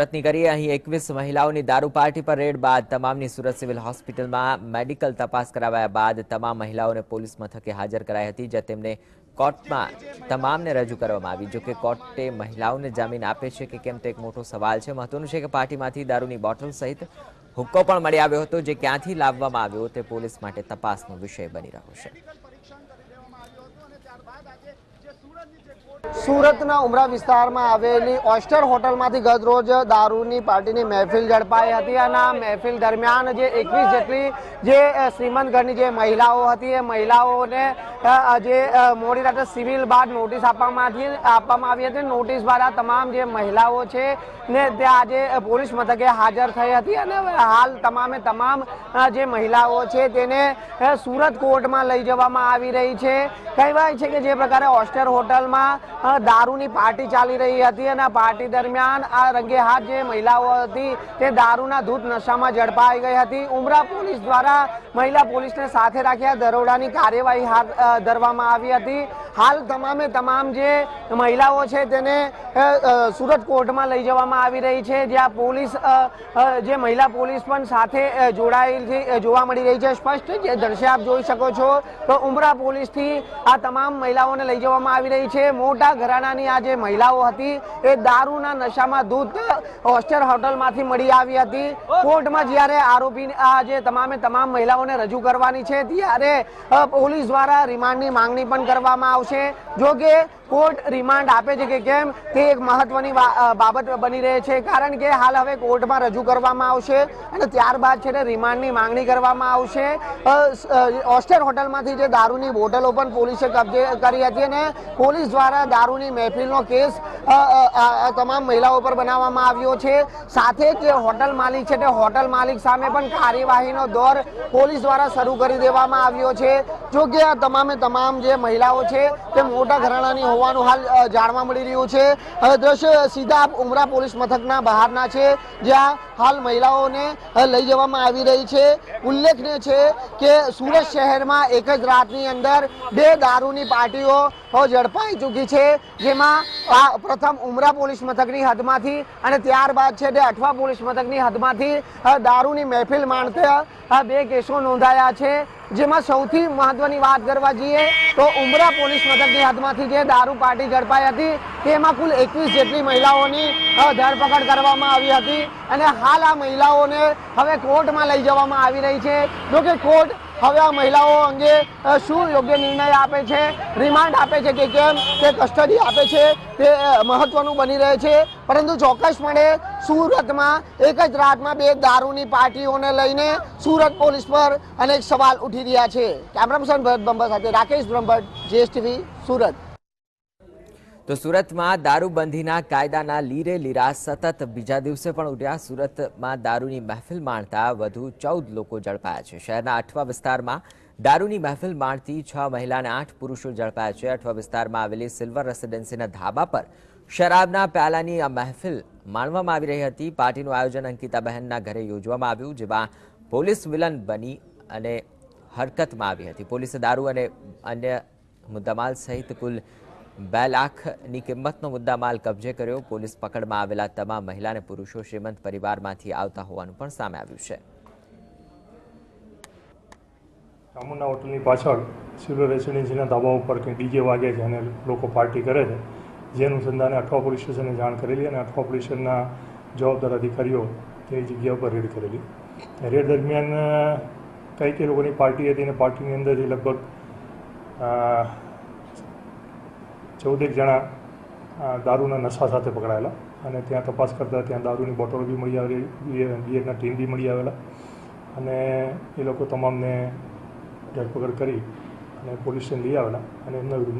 સુરતની કરીએ. અહીં એકવીસ મહિલાઓની દારૂ પાર્ટી પર રેડ બાદ તમામની સુરત સિવિલ હોસ્પિટલમાં મેડિકલ તપાસ કરાવ્યા બાદ તમામ મહિલાઓને પોલીસ મથકે હાજર કરાઈ હતી જ્યાં તેમને કોર્ટમાં તમામને રજૂ કરવામાં આવી. જોકે કોર્ટે મહિલાઓને જામીન આપે છે કે કેમ, તે એક મોટો સવાલ છે. મહત્વનું છે કે પાર્ટીમાંથી દારૂની બોટલ સહિત હુક્કો પણ મળી આવ્યો હતો, જે ક્યાંથી લાવવામાં આવ્યો તે પોલીસ માટે તપાસનો વિષય બની રહ્યો છે. સુરતના ઉમરા વિસ્તારમાં આવેલી ઓસ્ટર હોટલમાંથી ગત રોજ દારૂની પાર્ટીની મહેફિલ ઝડપાઈ હતી અને આ મહેફિલ દરમિયાન જે એકવીસ જેટલી જે શ્રીમંત ઘરની જે મહિલાઓ હતી, એ મહિલાઓને જે મોડી રાત્રે સિવિલ બાદ નોટિસ આપવામાંથી, આપવામાં આવી હતી. નોટિસ બાદ આ તમામ જે મહિલાઓ છે ને ત્યાં આજે પોલીસ મથકે હાજર થઈ હતી અને હાલ તમામે તમામ જે મહિલાઓ છે તેને સુરત કોર્ટમાં લઈ જવામાં આવી રહી છે. કહેવાય છે કે જે પ્રકારે ઓસ્ટર હોટલમાં દારૂની પાર્ટી ચાલી રહી હતી અને આ પાર્ટી દરમિયાન આ રંગે હાથ જે મહિલાઓ હતી, તે દારૂના ધૂત નશામાં ઝડપાઈ ગઈ હતી. ઉમરા પોલીસ દ્વારા મહિલા પોલીસને સાથે રાખ્યા દરોડાની કાર્યવાહી હાથ ધરવામાં આવી હતી. હાલ તમામે તમામ જે મહિલાઓ છે તેને સુરત કોર્ટમાં લઈ જવામાં આવી રહી છે, જ્યાં પોલીસ જે મહિલા પોલીસ પણ સાથે જોડાયેલ જોવા મળી રહી છે. સ્પષ્ટ જે દ્રશ્ય આપ જોઈ શકો છો તો ઉમરા પોલીસથી આ તમામ મહિલાઓને લઈ જવામાં આવી રહી છે. મોટા ઘરાણાની આ જે મહિલાઓ હતી, એ દારૂના નશામાં ધૂત હોસ્ટેલ હોટલમાંથી મળી આવી હતી. કોર્ટમાં જ્યારે આરોપી આ જે તમામે તમામ મહિલાઓને રજૂ કરવાની છે ત્યારે પોલીસ દ્વારા રિમાન્ડની માંગણી પણ કરવામાં આવશે. જો કે કોર્ટ રિમાન્ડ આપે છે કે કેમ તે એક મહત્વની બાબત બની રહે છે. કારણ કે હાલ હવે કોર્ટમાં રજૂ કરવામાં આવશે અને ત્યારબાદ છે ને રિમાન્ડની માંગણી કરવામાં આવશે. હોસ્ટેલ હોટલમાંથી જે દારૂની બોટલો પણ પોલીસે કબજે કરી હતી અને પોલીસ દ્વારા દારૂની મહેફિલનો કેસ તમામ મહિલાઓ પર બનાવવામાં આવ્યો છે. સાથે જ હોટલ માલિક છે તે હોટલ માલિક સામે પણ કાર્યવાહીનો દોર પોલીસ દ્વારા શરૂ કરી દેવામાં આવ્યો છે. જો આ તમામે તમામ જે મહિલાઓ છે તે મોટા ઘરાણાની હોવાનું હાલ જાણવા મળી રહ્યું છે. હવે દ્રશ્ય સીધા ઉમરા પોલીસ મથકના બહારના છે, જ્યાં હાલ મહિલાઓને લઈ જવામાં આવી રહી છે. ઉલ્લેખનીય છે કે સુરત શહેરમાં એક જ રાતની અંદર બે દારૂની પાર્ટીઓ ઝડપાઈ ચૂકી છે, જેમાં આ પ્રથમ ઉમરા પોલીસ મથકની હદમાંથી અને ત્યારબાદ છે તે અઠવા પોલીસ મથકની હદમાંથી દારૂની મહેફિલ માણતા બે કેસો નોંધાયા છે. જેમાં સૌથી મહત્વની વાત કરવા જઈએ તો ઉમરા પોલીસ મથકની હાથમાંથી જે દારૂ પાર્ટી ઝડપાઈ હતી, તેમાં કુલ એકવીસ જેટલી મહિલાઓની ધરપકડ કરવામાં આવી હતી અને હાલ આ મહિલાઓને હવે કોર્ટમાં લઈ જવામાં આવી રહી છે. જોકે કોર્ટ હવે આ મહિલાઓ અંગે શું યોગ્ય નિર્ણય આપે છે? રિમાન્ડ આપે છે કે કેમ? કે કસ્ટડી આપે છે? તે મહત્વનું બની રહે છે? પરંતુ ચોક્કસપણે સુરતમાં એક જ રાતમાં બે દારૂની પાર્ટીઓને લઈને સુરત પોલીસ પર અનેક સવાલ ઉઠી રહ્યા છે. કેમેરા ભરત બ્રહ્મ સાથે રાકેશ બ્રહ્મભટ્ટ જીએસટીવી સુરત. તો સુરતમાં દારૂબંધીના કાયદાના લીરે લીરા સતત બીજા દિવસે પણ ઉડ્યા. સુરતમાં દારૂની મહેફિલ માણતા વધુ ચૌદ લોકો ઝડપાયા છે. શહેરના અઠવા વિસ્તારમાં દારૂની મહેફિલ માણતી છ મહિલા અને આઠ પુરુષો ઝડપાયા છે. અઠવા વિસ્તારમાં આવેલી સિલ્વર રેસિડેન્સીના ધાબા પર શરાબના પ્યાલાની આ મહેફિલ માણવામાં આવી રહી હતી. પાર્ટીનું આયોજન અંકિતાબહેનના ઘરે યોજવામાં આવ્યું, જેમાં પોલીસ વિલન બની અને હરકતમાં આવી હતી. પોલીસે દારૂ અને અન્ય મુદ્દામાલ સહિત કુલ બે લાખની કિંમતનો મુદ્દામાલ કબજે કર્યો. પોલીસ પકડમાં આવેલા તમામ મહિલા અને પુરુષો શ્રીમંત પરિવારમાંથી આવતા હોવાનું પણ સામે આવ્યું છે. ચામુંડા હોટલની પાછળ સિવિલ રેસિડેન્સીના ધાબા ઉપર કંઈ ડીજે વાગે છે અને લોકો પાર્ટી કરે છે. જે અનુસંધાને અઠવા પોલીસ સ્ટેશને જાણ કરેલી અને અઠવા પોલીસ સ્ટેશનના જવાબદાર અધિકારીઓ તે જગ્યા ઉપર રેડ કરેલી. રેડ દરમિયાન કઈ કઈ લોકોની પાર્ટી હતી અને પાર્ટીની અંદરથી લગભગ અ, ચૌદેક જણા દારૂના નશા સાથે પકડાયેલા અને ત્યાં તપાસ કરતાં ત્યાં દારૂની બોટલો બી મળી આવેલી બીએડના ટીમ બી મળી આવેલા. અને એ લોકો તમામને ધરપકડ કરી અને પોલીસને લઈ આવેલા અને એમના વિરુદ્ધ